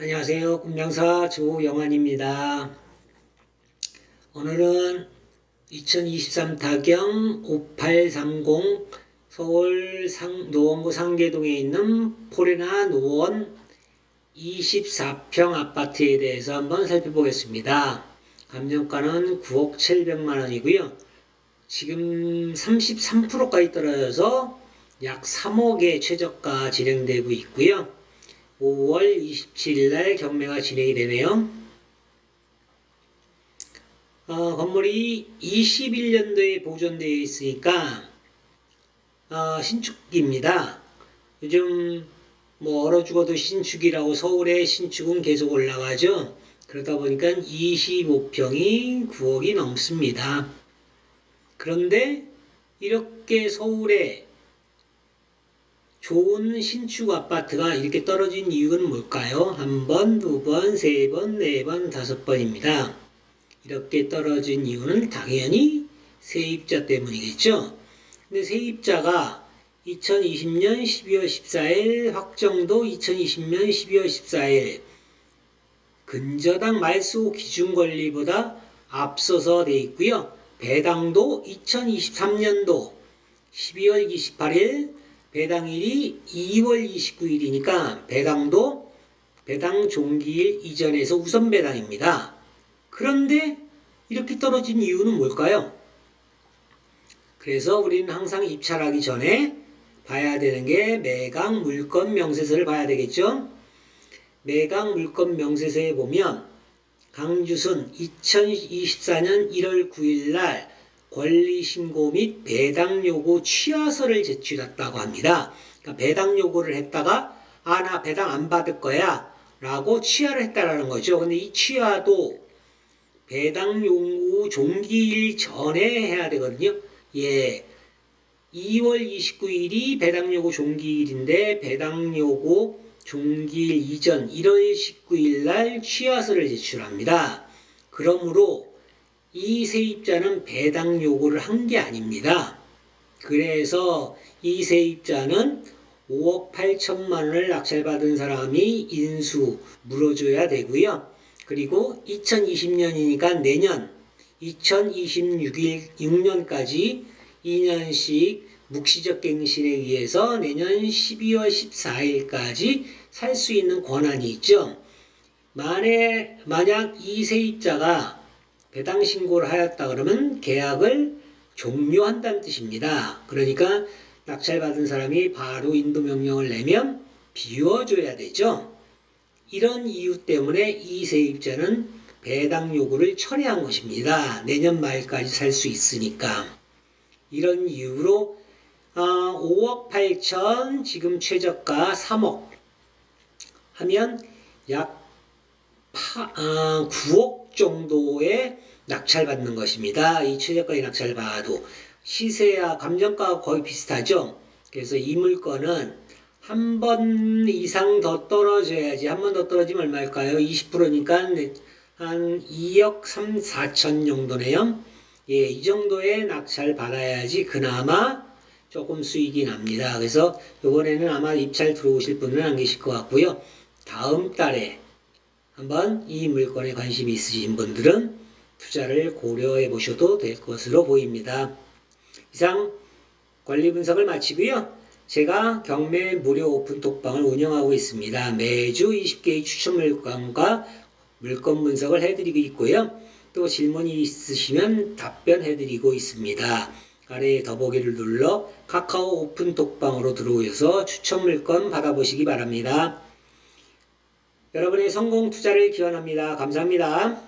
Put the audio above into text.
안녕하세요. 꿈장사 조영환입니다. 오늘은 2023 타경 5830 서울 상, 노원구 상계동에 있는 포레나 노원 24평 아파트에 대해서 한번 살펴보겠습니다. 감정가는 9억 700만 원이고요. 지금 33%까지 떨어져서 약 3억의 최저가 진행되고 있고요. 5월 27일 날 경매가 진행이 되네요. 어, 건물이 21년도에 보존되어 있으니까 어, 신축입니다. 요즘 뭐 얼어 죽어도 신축이라고 서울의 신축은 계속 올라가죠. 그러다 보니까 25평이 9억이 넘습니다. 그런데 이렇게 서울에 좋은 신축 아파트가 이렇게 떨어진 이유는 뭘까요? 한 번, 두 번, 세 번, 네 번, 다섯 번입니다. 이렇게 떨어진 이유는 당연히 세입자 때문이겠죠. 근데 세입자가 2020년 12월 14일 확정도 2020년 12월 14일 근저당 말소 기준 권리보다 앞서서 돼 있고요. 배당도 2023년도 12월 28일 배당일이 2월 29일이니까 배당도 배당 종기일 이전에서 우선 배당입니다. 그런데 이렇게 떨어진 이유는 뭘까요? 그래서 우리는 항상 입찰하기 전에 봐야 되는 게 매각 물건 명세서를 봐야 되겠죠? 매각 물건 명세서에 보면 강주순 2024년 1월 9일 날 권리 신고 및 배당 요구 취하서를 제출했다고 합니다. 그러니까 배당 요구를 했다가 아 나 배당 안 받을 거야 라고 취하를 했다라는 거죠. 근데 이 취하도 배당 요구 종기일 전에 해야 되거든요. 예. 2월 29일이 배당 요구 종기일인데 배당 요구 종기일 이전 1월 19일 날 취하서를 제출합니다. 그러므로 이 세입자는 배당 요구를 한 게 아닙니다. 그래서 이 세입자는 5억 8천만 원을 낙찰받은 사람이 인수 물어줘야 되고요. 그리고 2020년이니까 내년 2026년까지 2년씩 묵시적 갱신에 의해서 내년 12월 14일까지 살 수 있는 권한이 있죠. 만에, 만약 이 세입자가 배당 신고를 하였다 그러면 계약을 종료한다는 뜻입니다. 그러니까 낙찰받은 사람이 바로 인도 명령을 내면 비워줘야 되죠. 이런 이유 때문에 이 세입자는 배당 요구를 철회한 것입니다. 내년 말까지 살 수 있으니까. 이런 이유로 5억 8천 지금 최저가 3억 하면 약 9억 정도의 낙찰받는 것입니다. 이 최저가의 낙찰받아도 시세와 감정가가 거의 비슷하죠. 그래서 이 물건은 한 번 이상 더 떨어져야지 한 번 더 떨어지면 얼마일까요? 20%니까 한 2억 3, 4천 정도네요. 예, 이 정도의 낙찰 받아야지 그나마 조금 수익이 납니다. 그래서 이번에는 아마 입찰 들어오실 분은 안 계실 것 같고요. 다음 달에 한번 이 물건에 관심이 있으신 분들은 투자를 고려해 보셔도 될 것으로 보입니다. 이상 관리 분석을 마치고요. 제가 경매 무료 오픈 톡방을 운영하고 있습니다. 매주 20개의 추천 물건과 물건 분석을 해드리고 있고요. 또 질문이 있으시면 답변해드리고 있습니다. 아래 더보기를 눌러 카카오 오픈 톡방으로 들어오셔서 추천 물건 받아보시기 바랍니다. 여러분의 성공 투자를 기원합니다. 감사합니다.